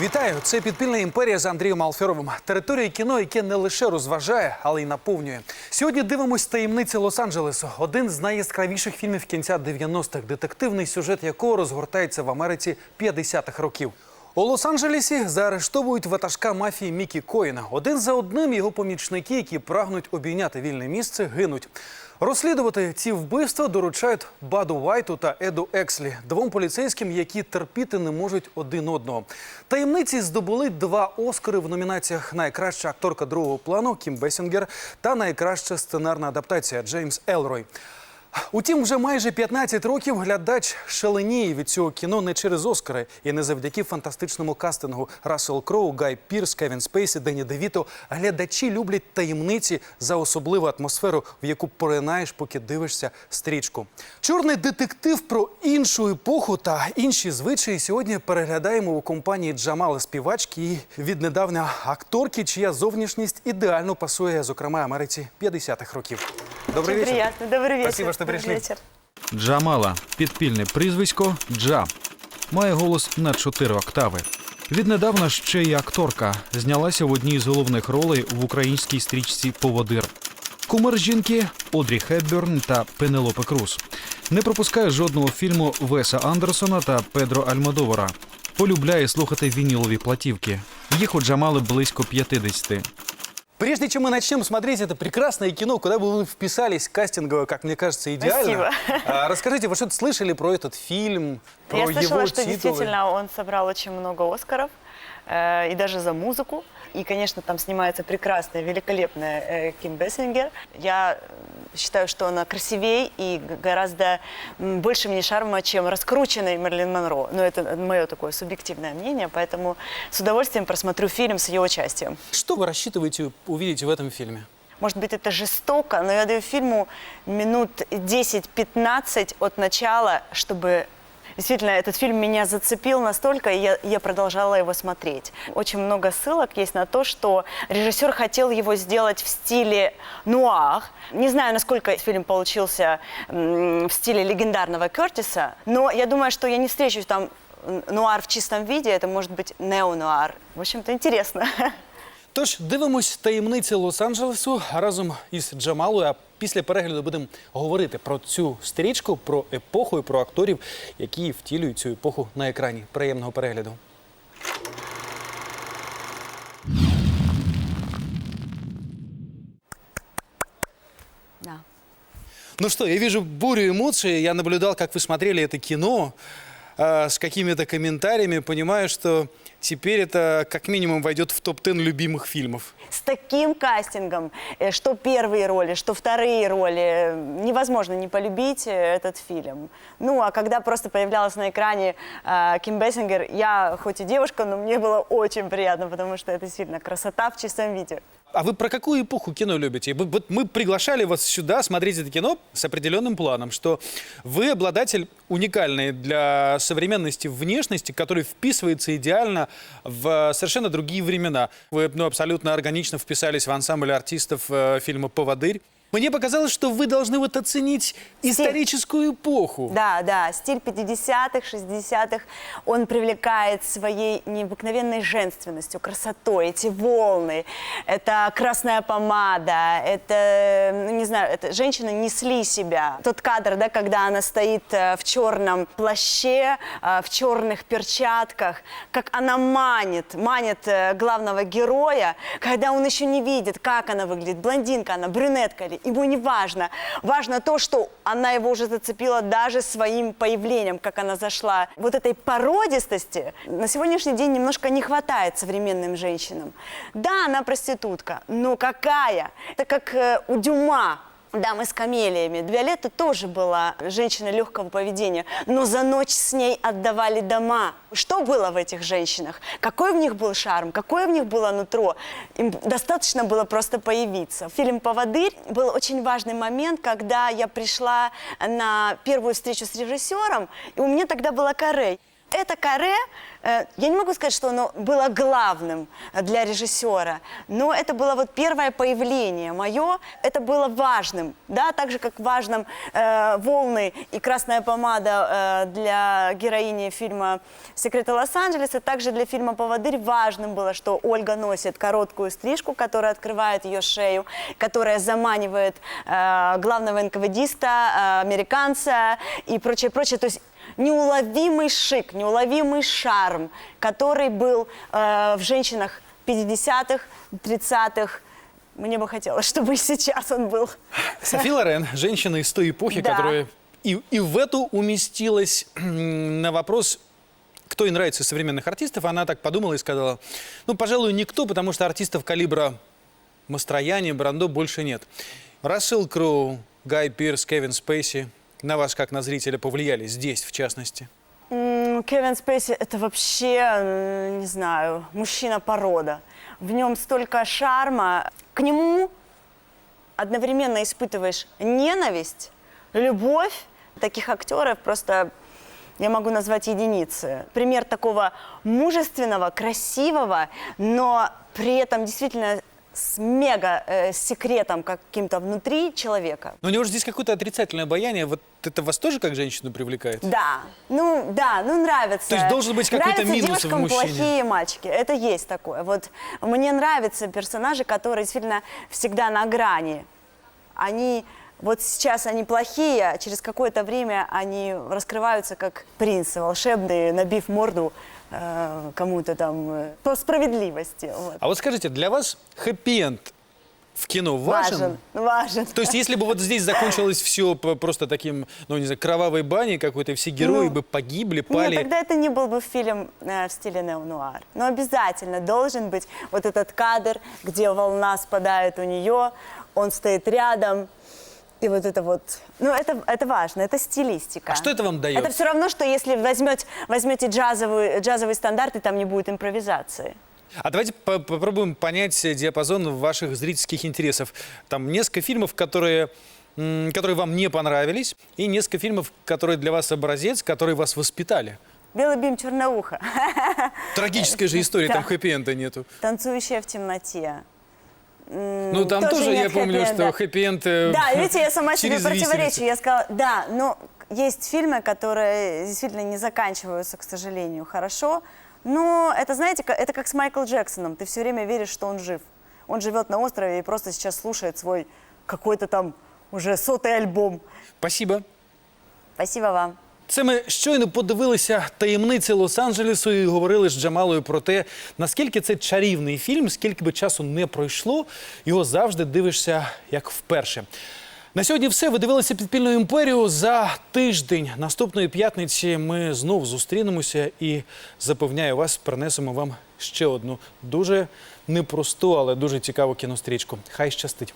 Вітаю! Це підпільна імперія з Андрієм Алферовим. Територія кіно, яке не лише розважає, але й наповнює. Сьогодні дивимось таємниці Лос-Анджелесу. Один з найяскравіших фільмів кінця 90-х, детективний сюжет якого розгортається в Америці 50-х років. У Лос-Анджелесі заарештовують ватажка мафії Мікі Коїна. Один за одним його помічники, які прагнуть обійняти вільне місце, гинуть. Розслідувати ці вбивства доручають Баду Вайту та Еду Екслі, двом поліцейським, які терпіти не можуть один одного. Таємниці здобули два Оскари в номінаціях Найкраща акторка другого плану Кім Бесінгер та найкраща сценарна адаптація Джеймс Елрой. Утім, вже майже 15 років глядач шаленіє від цього кіно не через Оскари і не завдяки фантастичному кастингу Рассел Кроу, Гай Пірс, Кевін Спейсі, Дені Девіто. Глядачі люблять таємниці за особливу атмосферу, в яку поринаєш, поки дивишся стрічку. Чорний детектив про іншу епоху та інші звичаї сьогодні переглядаємо у компанії Джамали співачки і віднедавна акторки, чия зовнішність ідеально пасує, зокрема, Америці 50-х років. Добрий Очень вечір. приятно. Добрый вечер. Спасибо, что Добрый пришли. вечер. Джамала підпільне прізвисько Джа. Має голос на чотири октави. Віднедавна ще й акторка знялася в одній з головних ролей в українській стрічці Поводир. Кумир жінки Одрі Хепберн та Пенелопе Круз. Не пропускає жодного фільму Веса Андерсона та Педро Альмодовара. Полюбляє слухати вінілові платівки. Їх у Джамали близько 50. Прежде чем мы начнем смотреть это прекрасное кино, куда бы вы вписались кастингово, как мне кажется, идеально. Спасибо. а, Расскажите, вы что-то слышали про этот фильм, про Я его слышала, что титулы? действительно он собрал очень много Оскаров, э, и даже за музыку. И, конечно, там снимается прекрасная, великолепная э, Ким Бессингер. Я считаю, что она красивее и гораздо больше мне шарма, чем раскрученный Мерлин Монро. Но это мое такое субъективное мнение, поэтому с удовольствием просмотрю фильм с ее участием. Что вы рассчитываете увидеть в этом фильме? Может быть, это жестоко, но я даю фильму минут 10-15 от начала, чтобы Действительно, этот фильм меня зацепил настолько, и я, я продолжала его смотреть. Очень много ссылок есть на то, что режиссер хотел его сделать в стиле нуар. Не знаю, насколько фильм получился в стиле легендарного Кертиса, но я думаю, что я не встречу там нуар в чистом виде, это может быть неонуар. В общем-то, интересно. Тож дивимось таємниці Лос-Анджелесу разом із Джамалою. А після перегляду будемо говорити про цю стрічку, про епоху і про акторів, які втілюють цю епоху на екрані. Приємного перегляду. Да. Ну что, я вижу бурю эмоций. Я наблюдал, как вы смотрели это кино э, с какими-то комментариями. Понимаю, что теперь это как минимум войдет в топ-10 любимых фильмов. с таким кастингом, э, что первые роли, что вторые роли, э, невозможно не полюбить э, этот фильм. Ну, а когда просто появлялась на экране э, Ким Бессингер, я хоть и девушка, но мне было очень приятно, потому что это действительно красота в чистом виде. А вы про какую эпоху кино любите? Вот мы приглашали вас сюда смотреть это кино с определенным планом, что вы обладатель уникальной для современности внешности, который вписывается идеально в совершенно другие времена. Вы ну, абсолютно органично вписались в ансамбль артистов э, фильма «Поводырь». Мне показалось, что вы должны вот оценить историческую эпоху. Да, да, стиль 50-х, 60-х, он привлекает своей необыкновенной женственностью, красотой, эти волны, это красная помада, это, ну, не знаю, это женщины несли себя. Тот кадр, да, когда она стоит э, в черном плаще, э, в черных перчатках, как она манит, манит э, главного героя, когда он еще не видит, как она выглядит, блондинка она, брюнетка ли, ему не важно. Важно то, что она его уже зацепила даже своим появлением, как она зашла. Вот этой породистости на сегодняшний день немножко не хватает современным женщинам. Да, она проститутка, но какая? Это как э, у Дюма. Дамы с камелиями. Виолетта тоже была женщина легкого поведения, но за ночь с ней отдавали дома. Что было в этих женщинах? Какой в них был шарм? Какое в них было нутро? Им достаточно было просто появиться. Фильм «Поводырь» был очень важный момент, когда я пришла на первую встречу с режиссером, и у меня тогда была каре. Это каре, э, я не могу сказать, что оно было главным для режиссера, но это было вот первое появление мое, это было важным, да, так же, как важным э, «Волны» и «Красная помада» э, для героини фильма «Секреты Лос-Анджелеса», также для фильма «Поводырь» важным было, что Ольга носит короткую стрижку, которая открывает ее шею, которая заманивает э, главного НКВДиста, э, американца и прочее, прочее. То есть неуловимый шик, неуловимый шарм, который был э, в женщинах 50-х, 30-х. Мне бы хотелось, чтобы и сейчас он был. Софи Лорен, женщина из той эпохи, Да. которая и, и в эту уместилась на вопрос, кто ей нравится из современных артистов, она так подумала и сказала, ну, пожалуй, никто, потому что артистов калибра Мастрояни, Брандо больше нет. Рассел Кроу, Гай Пирс, Кевин Спейси на вас, как на зрителя, повлияли здесь, в частности? Кевин Спейси – это вообще, не знаю, мужчина-порода. В нем столько шарма. К нему одновременно испытываешь ненависть, любовь. Таких актеров просто я могу назвать единицы. Пример такого мужественного, красивого, но при этом действительно с мега э, секретом каким-то внутри человека. Но у него же здесь какое-то отрицательное обаяние. Вот это вас тоже как женщину привлекает? Да, ну да, ну нравится. То есть должен быть какой-то минус в мужчине. плохие мальчики, это есть такое. Вот мне нравятся персонажи, которые действительно всегда на грани. Они вот сейчас они плохие, а через какое-то время они раскрываются как принцы волшебные, набив морду э, кому-то там э, по справедливости. вот. А вот скажите, для вас хэппи-энд в кино важен? Важен, важен. То есть, если бы вот здесь закончилось все просто таким, ну, не знаю, кровавой баней какой-то, все герои Ну, бы погибли, пали. Нет, тогда это не был бы фильм э, в стиле неонуар. Но обязательно должен быть вот этот кадр, где волна спадает у нее, он стоит рядом, и вот это вот, ну это, это важно, это стилистика. А что это вам дает? Это все равно, что если возьмете, возьмете джазовый, джазовый стандарт, и там не будет импровизации. А давайте по- попробуем понять диапазон ваших зрительских интересов. Там несколько фильмов, которые, которые вам не понравились, и несколько фильмов, которые для вас образец, которые вас воспитали. Белый бим, черное ухо. Трагическая же история, там Да. хэппи-энда нету. Танцующая в темноте. Ну, там тоже тоже, я помню, что хэппи-энд... Да, видите, я сама себе противоречу. Я сказала, да, но есть фильмы, которые действительно не заканчиваются, к сожалению, хорошо. Но это, знаете, это как с Майклом Джексоном. Ты все время веришь, что он жив. Он живет на острове и просто сейчас слушает свой какой-то там уже сотый альбом. Спасибо. Спасибо вам. Це ми щойно подивилися таємниці Лос-Анджелесу і говорили з Джамалою про те, наскільки це чарівний фільм, скільки би часу не пройшло, його завжди дивишся як вперше. На сьогодні все. Ви дивилися підпільну імперію за тиждень. Наступної п'ятниці ми знов зустрінемося і запевняю вас, принесемо вам ще одну дуже непросту, але дуже цікаву кінострічку. Хай щастить.